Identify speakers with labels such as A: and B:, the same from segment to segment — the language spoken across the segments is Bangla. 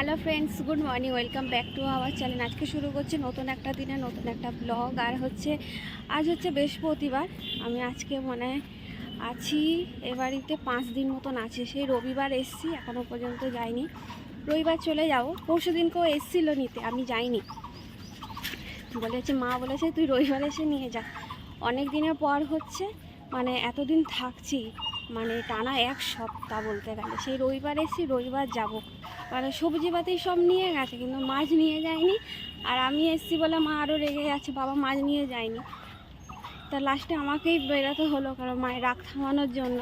A: Hello friends good morning welcome back to our channel আজকে শুরু করছি নতুন একটা দিনে নতুন একটা ব্লগ আর হচ্ছে, আজ হচ্ছে বৃহস্পতিবার। আমি আজকে মানে আছি, এ বাড়িতে পাঁচ দিন মতন আছে। সেই রবিবার এসছি এখনও পর্যন্ত যাইনি। রবিবার চলে যাব। পরশু দিনকেও এসছিলো নিতে, আমি যাইনি। বলেছে, মা বলেছে তুই রবিবার এসে নিয়ে যা। অনেক দিনের পর হচ্ছে মানে এতদিন থাকছি। মানে টানা এক সপ্তাহ বলতে গেলে। সেই রবিবার এসেছি, রবিবার যাব। মানে সবজি পাতি সব নিয়ে গেছে, কিন্তু মাছ নিয়ে যায়নি আর আমি এসেছি বলে মা আরও রেগে গেছে, বাবা মাছ নিয়ে যায়নি। তা লাস্টে আমাকেই বেরাতে হলো, কারণ মায়ের রাগ থামানোর জন্য।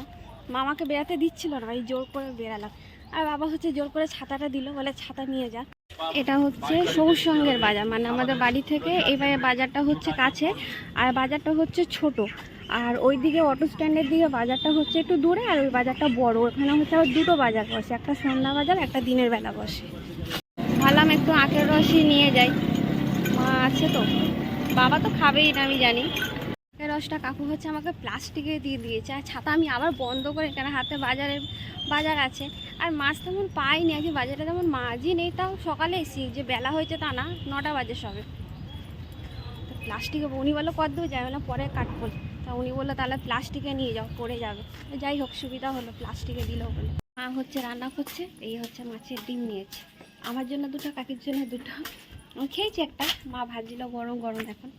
A: মা আমাকে বেরাতে দিচ্ছিল না আমি জোর করে বেরালাম আর বাবা হচ্ছে জোর করে ছাতাটা দিল, বলে ছাতা নিয়ে যা। এটা হচ্ছে সবুজ সঙ্গের বাজার মানে আমাদের বাড়ি থেকে এবারে বাজারটা হচ্ছে কাছে, আর বাজারটা হচ্ছে ছোট। আর ওই দিকে অটো স্ট্যান্ডের দিকে বাজারটা হচ্ছে একটু দূরে, আর ওই বাজারটা বড়। ওখানে হচ্ছে আবার দুটো বাজার বসে, একটা সন্ধ্যা বাজার, একটা দিনের বেলা বসে। ভাবলাম একটু আখের রসই নিয়ে যাই। মা আছে তো। বাবা তো খাবেই না, আমি জানি। আখের রসটা কাকু হচ্ছে আমাকে প্লাস্টিকে দিয়ে দিয়েছে, আর ছাতা আমি আবার বন্ধ করে কেন হাতে বাজারের বাজার আছে। আর মাছ তেমন পাইনি, আজকে বাজারে তেমন মাছই নেই, তাও সকালে এসি যে বেলা হয়েছে তা না, নটা বাজে সবে। প্লাস্টিকে উনি বলল কত দেবো, যাই বললাম পরে কাটবো। তা উনি বলল তাহলে প্লাস্টিকে নিয়ে যাও পড়ে যাবে। যাই হোক সুবিধা হলো প্লাস্টিকে দিল বলে। মা হচ্ছে রান্না করছে এই হচ্ছে মাছের ডিম নিয়েছে। আমার জন্য দুটো কাকির জন্য দুটো। খেয়েছি একটা মা ভাজিল গরম গরম এখন।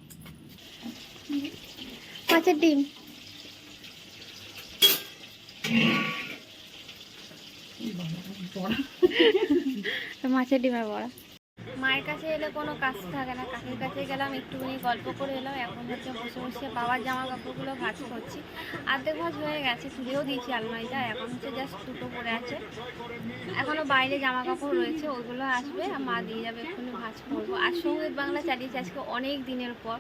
A: মাছের ডিম। মাছের ডিমের বড়া। মায়ের কাছে এলে কোনো কাজ থাকে না। কাকির কাছে গেলাম, একটুখানি গল্প করে এলাম। এখন হচ্ছে বসে বসে বাবার জামা কাপড়গুলো ভাজ করছি। আর্ধেক ভাজ হয়ে গেছে তুলেও দিয়েছি আলমারিটা। এখন হচ্ছে জাস্ট দুটো পরে আছে। এখনও বাইরে জামা কাপড় রয়েছে, ওগুলো আসবে। আর মা দিয়ে যাবে এক্ষুনি ভাজ করব। আর সংগীত বাংলা চালিয়েছি আজকে অনেক দিনের পর।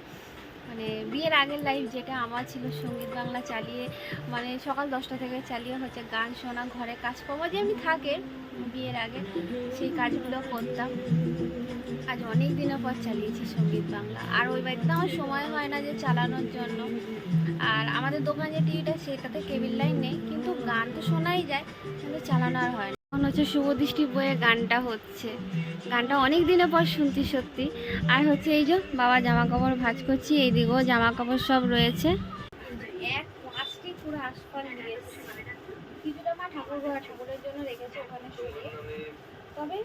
A: মানে বিয়ের আগের লাইফ যেটা আমার ছিল সংগীত বাংলা চালিয়ে মানে সকাল দশটা থেকে চালিয়ে হচ্ছে গান শোনা, ঘরে কাজকর্ম যে আমি থাকে বিয়ের আগে, সেই কাজগুলো করতাম। আজ অনেক দিনের পর চালিয়েছি সংগীত বাংলা। আর ওই বাড়িতে আমার সময় হয় না যে চালানোর জন্য। আর আমাদের দোকান যে টিভিটা সেটাতে কেবিল লাইন নেই, কিন্তু গান তো শোনাই যায়, কিন্তু চালানো আর হয় না। এখন হচ্ছে শুভদৃষ্টি বইয়ে গানটা হচ্ছে। গানটা অনেক দিনের পর শুনছি সত্যি। আর হচ্ছে এই যে বাবা জামা কাপড় ভাঁজ করছি, এইদিকেও জামা কাপড় সব রয়েছে। এক পাঁচটি পুরো কিছুটা মা ঠাকুর ঠাকুরের জন্য রেখেছে ওখানে তবে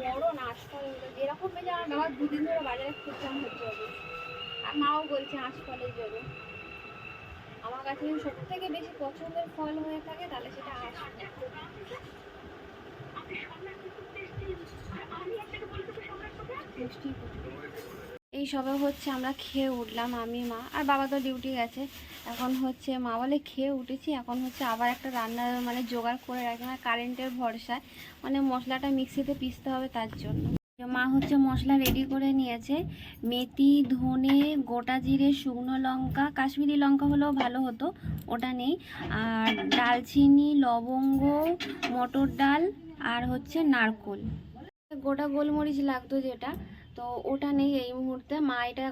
A: বড় যেরকম বাবা দুদিন ধরে বাজারে। আর মাও বলছে জন্য আমার কাছে সব থেকে বেশি পছন্দের ফল হয়ে থাকে, তাহলে সেটা আশফল মিষ্টি এই সবে হচ্ছে আমরা খেয়ে উঠলাম, আমি, মা, আর বাবা তো ডিউটি গেছে। এখন হচ্ছে মা বলে খেয়ে উঠেছি, এখন হচ্ছে আবার একটা রান্নার মানে জোগাড় করে রাখি মানে কারেন্টের ভরসায়। মানে মশলাটা মিক্সিতে পিসতে হবে তার জন্য। মা হচ্ছে মশলা রেডি করে নিয়েছে, মেথি, ধনে, গোটা জিরে, শুকনো লঙ্কা, কাশ্মীরি লঙ্কা হলেও ভালো হতো, ওটা নেই। আর দালচিনি লবঙ্গ, মটর ডাল, আর হচ্ছে নারকোল। গোটা গোলমরিচ লাগতো যেটা তো ওটা নেই এই মুহূর্তে। মা এটা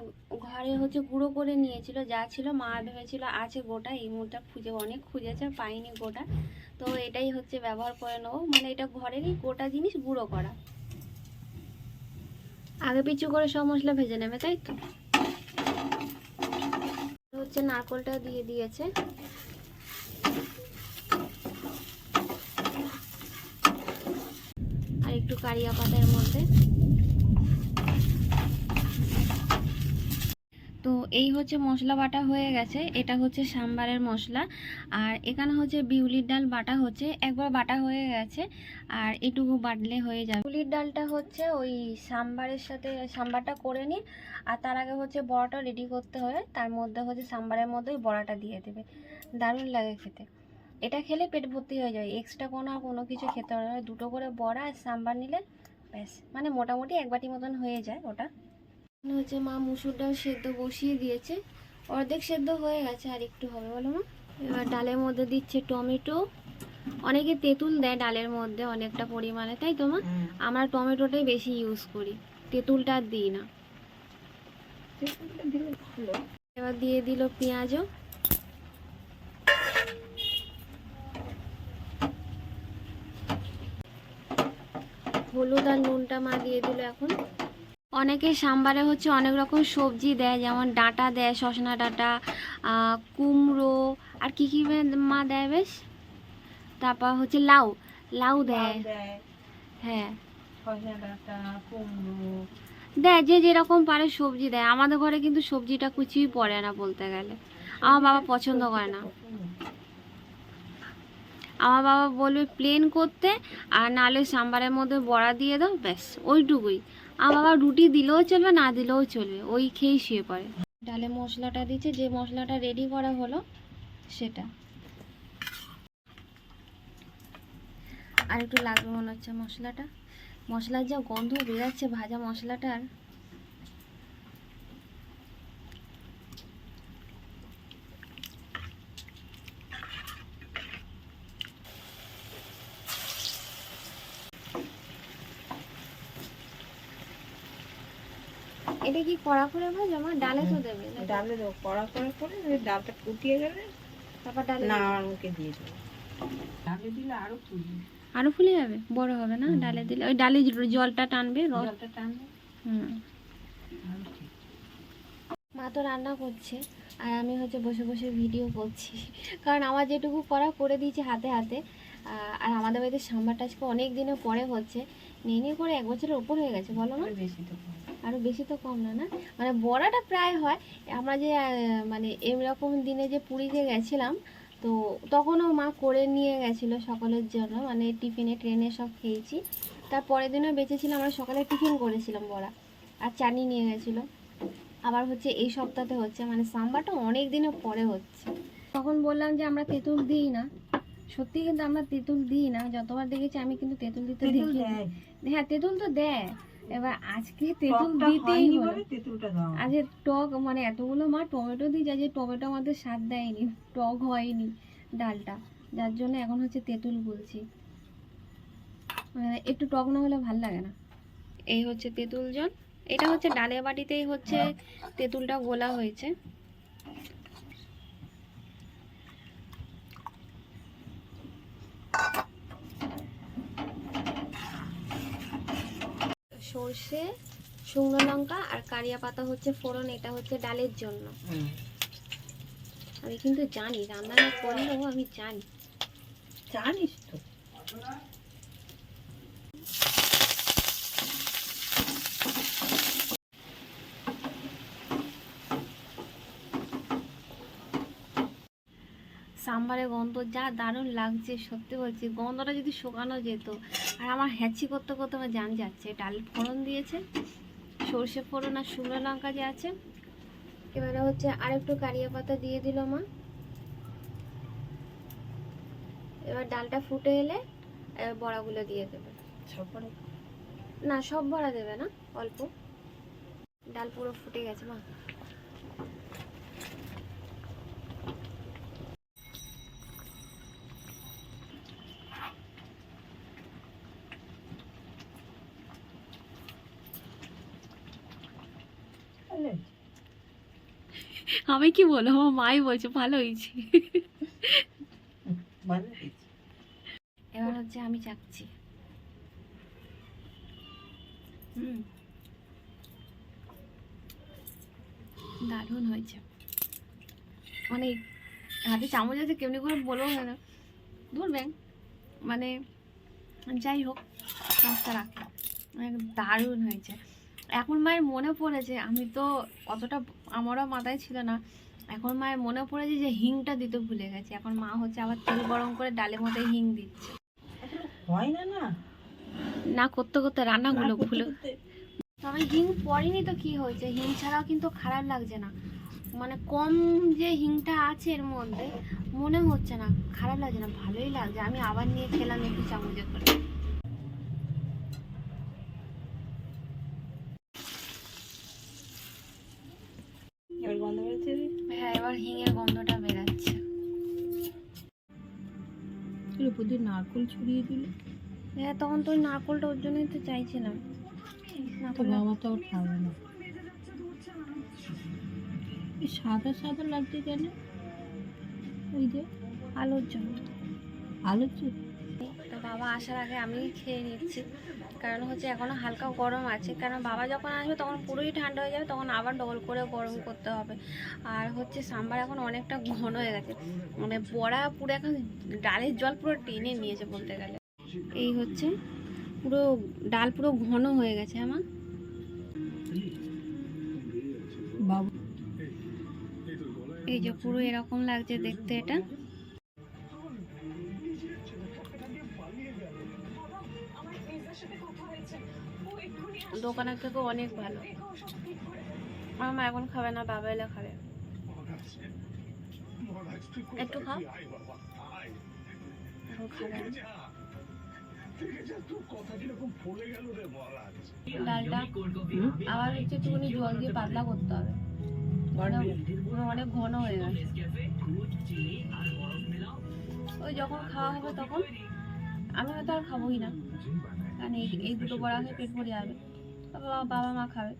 A: ঘরে হচ্ছে গুঁড়ো করে নিয়েছিল, যা ছিল মা ভেবেছিল আছে গোটা, এই মুহূর্তে খুঁজে, অনেক খুঁজেছে পাইনি গোটা। তো এটাই হচ্ছে ব্যবহার করে নেব। মানে এটা ঘরেরই গোটা জিনিস গুঁড়ো করা। আগে পিছু করে সব মশলা ভেজে নেবে, তাই তো? হচ্ছে নারকোলটা দিয়ে দিয়েছে। আর একটু কারিয়া পাতার মধ্যে। তো এই হচ্ছে মশলা বাটা হয়ে গেছে। এটা হচ্ছে সাম্বারের মশলা। আর এখানে হচ্ছে বিউলির ডাল বাটা হচ্ছে। একবার বাটা হয়ে গেছে। আর এটুকু বাটলে হয়ে যাবে। বিউলির ডালটা হচ্ছে ওই সাম্বারের সাথে, সাম্বারটা করে নিই আর তার আগে হচ্ছে বড়াটা রেডি করতে হবে। তার মধ্যে হচ্ছে সাম্বারের মধ্যে ওই বড়াটা দিয়ে দেবে। দারুণ লাগে খেতে। এটা খেলে পেট ভর্তি হয়ে যায় এক্সট্রা কোনো আর কোনো কিছু খেতে হবে দুটো করে বড়া আর সাম্বার নিলে ব্যাস। মানে মোটামুটি এক বাটি মতন হয়ে যায় ওটা। এখানে হচ্ছে মা মুসুর ডাল সেদ্ধ বসিয়ে দিয়েছে। অর্ধেক সেদ্ধ হয়ে গেছে আর একটু হবে বলো মা? এবার ডালের মধ্যে দিচ্ছে টমেটো। অনেকে তেঁতুল দেয় ডালের মধ্যে অনেকটা পরিমাণে তাই তো মা? আমরা টমেটোটাই বেশি ইউজ করি তেঁতুলটা আর দিই না। এবার দিয়ে দিল পেঁয়াজও। হলুদ আর নুনটা মা দিয়ে দিল এখন। অনেকে সাম্বারে হচ্ছে অনেক রকম সবজি দেয় যেমন ডাঁটা দেয় শশনা ডাঁটা কুমড়ো আর কি কি মা দেয় বেশ? তারপর হচ্ছে লাউ লাউ দেয়। হ্যাঁ। দেয় যে যেরকম পারে সবজি দেয়। আমাদের ঘরে কিন্তু সবজিটা কুচিই পড়ে না বলতে গেলে। আমার বাবা পছন্দ করে না। আমার বাবা বলবে প্লেন করতে, আর নালে সাম্বারের মধ্যে বড়া দিয়ে দাও, ব্যাস, ওইটুকুই। আমার বাবা রুটি দিলেও চলবে, না দিলেও চলবে, ওই খেয়েই শুয়ে পড়ে। ডালে মশলাটা দিচ্ছে যে মশলাটা রেডি করা হলো, সেটা। আর একটু লাগবে মনে হচ্ছে মশলাটা। মশলার যা গন্ধ বেরাচ্ছে, ভাজা মশলাটার এটা কি কড়া করে ভাজা? আমার ডালে তো দেবে?
B: ডালে দেবো। কড়া করে করে ওই ডালটা ফুটিয়ে গেলে
A: তারপর ডালে
B: না আমাকে দিয়ে দেবো। ডালে দিলে আরও ফুলবে
A: আরও ফুলে যাবে? বড় হবে না? ডালে দিলে ওই ডালে জলটা টানবে
B: জলটা টানবে।
A: হুম। মা তো রান্না করছে আর আমি হচ্ছে বসে বসে ভিডিও করছি। কারণ আমার যেটুকু করা করে দিয়েছি হাতে হাতে আর আমাদের বাড়িতে সাম্বারটা আজকে অনেক দিনের পরে হচ্ছে। নিয়ে নিয়ে করে এক বছরের ওপর হয়ে গেছে বলো না
B: বেশি তো।
A: আরও বেশি তো কম না না? মানে বড়াটা প্রায় হয়। আমরা যে মানে এরকম দিনে যে পুরীতে গেছিলাম তো তখনও মা করে নিয়ে গেছিল সকলের জন্য। মানে টিফিনে ট্রেনে সব খেয়েছি। তার পরের দিনও বেঁচেছিলাম আমরা সকালে টিফিন করেছিলাম বড়া আর চানি নিয়ে গেছিল। আবার হচ্ছে এই সপ্তাহে হচ্ছে মানে সাম্বারটা অনেক দিনের পরে হচ্ছে। তখন বললাম যে আমরা তেঁতুল দিই না। সত্যি কিন্তু আমরা তেঁতুল দিই না। যতবার দেখেছি আমি কিন্তু তেঁতুল দিতে দেখি হ্যাঁ তেঁতুল তো দেয়। এবার আজকে তেঁতুল দিতেই হলো।
B: হয়।
A: আজকে টক মানে এতগুলো মা টমেটো দিয়েছে যে টমেটো আমাদের স্বাদ দেয়নি টক হয়নি ডালটা। যার জন্য এখন হচ্ছে তেঁতুল বলছি। মানে একটু টক না হলে ভালো লাগে না। এই হচ্ছে তেঁতুল জল এটা হচ্ছে ডালের বাটিতেই হচ্ছে তেঁতুলটা গোলা হয়েছে। সর্ষে শুকনো লঙ্কা আর কারিয়া পাতা হচ্ছে ফোড়ন এটা হচ্ছে ডালের জন্য। আমি কিন্তু জানি রান্না না করলেও আমি জানি।
B: জানিস তো।
A: সাম্বারের গন্ধ যা দারুণ লাগছে সত্যি বলছি গন্ধটা যদি শুকানো যেত আর আমার হ্যাঁচি করতে করতে আমার জান যাচ্ছে ডাল ফোড়ন দিয়েছে সর্ষে ফোড়ন আর শুকনো লঙ্কা যে আছে। এবারে হচ্ছে আরেকটু কারিয়া পাতা দিয়ে দিল মা। এবার ডালটা ফুটে এলে বড়াগুলো দিয়ে দেবে।
B: সবরে
A: না সব বড়া দেবে না অল্প। ডাল পুরো ফুটে গেছে মা। আমি কি বলব? আমার মাই বলছে ভালো হয়েছে।
B: ভালো হয়েছে।
A: এবার হচ্ছে আমি চাচ্ছি হুম। দারুণ হয়েছে। মানে হাতে চামচ আছে কেমনি করে বলব না দূর ব্যাং। মানে যাই হোক রাস্তা রাখে মানে দারুণ হয়েছে। এখন মায়ের মনে পড়েছে আমি তো অতটা আমারও মাথায় ছিল না। এখন মায়ের মনে পড়েছে যে হিংটা দিতে ভুলে গেছে। এখন মা হচ্ছে আবার তেল গরম করে ডালের মধ্যে হিং দিচ্ছে।
B: হয় না না।
A: না করতে করতে রান্নাগুলো ভুলে তবে হিং পড়েনি তো কি হয়েছে? হিং ছাড়াও কিন্তু খারাপ লাগছে না। মানে কম যে হিংটা আছে এর মধ্যে মনে হচ্ছে না। খারাপ লাগছে না ভালোই লাগছে। আমি আবার নিয়ে খেলাম একটু চামচে করে
B: এবার গন্ধ বেরোচ্ছে
A: এবার হিঙের গন্ধটা বেরাচ্ছে।
B: এর উপর দিয়ে নারকোল ছড়িয়ে দিল।
A: হ্যাঁ তখন তো ওই নারকোলটা ওর জন্যই তো চাইছিলাম।
B: তো আবার না। সাদা সাদা লাগছে কেন? ওই যে
A: আলোর জন্য।
B: আলোর জন্য?
A: বাবা আসার আগে আমি খেয়ে নিচ্ছি। কারণ হচ্ছে এখনও হালকা গরম আছে। কারণ বাবা যখন আসবে তখন পুরোই ঠান্ডা হয়ে যাবে, তখন আবার ডবল করে গরম করতে হবে। আর হচ্ছে সাম্বার এখন অনেকটা ঘন হয়ে গেছে। মানে বড়া পুরো এখন ডালের জল পুরো টেনে নিয়েছে বলতে গেলে। এই হচ্ছে পুরো ডাল পুরো ঘন হয়ে গেছে আমার
B: বাবু
A: এই যে পুরো এরকম লাগছে দেখতে এটা। দোকানের থেকে অনেক ভালো। আমার মা এখন খাবে না, বাবা এলে খাবে। একটু খাও ডালটা, আবার হচ্ছে একটুখানি জল দিয়ে পাতলা করতে হবে। অনেক ঘন হয়ে গেছে। ওই যখন খাওয়া হবে তখন, আমি হয়তো আর খাবোই না। কারণ এই দুটো বড়া খেয়ে পেট ভরে যাবে। বাবা- মা খাবে।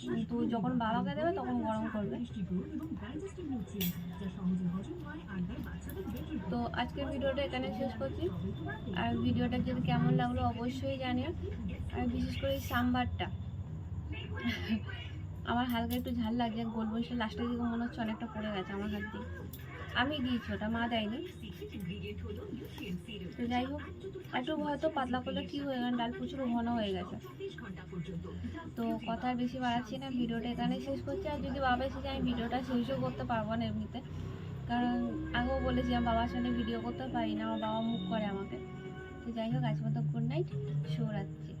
A: কিন্তু যখন বাবাকে দেবে, তখন গরম করবে। তো আজকের ভিডিওটা এখানে শেষ করছি। আর ভিডিওটা যদি কেমন লাগল, অবশ্যই জানিও। আর বিশেষ করে সাম্বারটা। আমার হালকা একটু ঝাল লাগছে গোলমরিচের লাস্টের দিকে মনে হচ্ছে অনেকটা পড়ে গেছে আমার হাত দিয়ে। আমি দিয়েছি, ওটা মা দেয়নি। তো যাই হোক, একটু হয়তো পাতলা করলে কী হয়ে গেল? ডাল প্রচুর ঘন হয়ে গেছে। তো কথা বেশি বাড়াচ্ছি না, ভিডিওটা এখানে শেষ করছি। আর যদি বাবা এসে যায় আমি ভিডিওটা শেষও করতে পারব না এমনিতে। কারণ আগেও বলেছি, আমার বাবার সঙ্গে ভিডিও করতে পারি না, আমার বাবা মুখ করে আমাকে। তো যাই হোক, আজ মতো গুড নাইট শুভরাত্রি।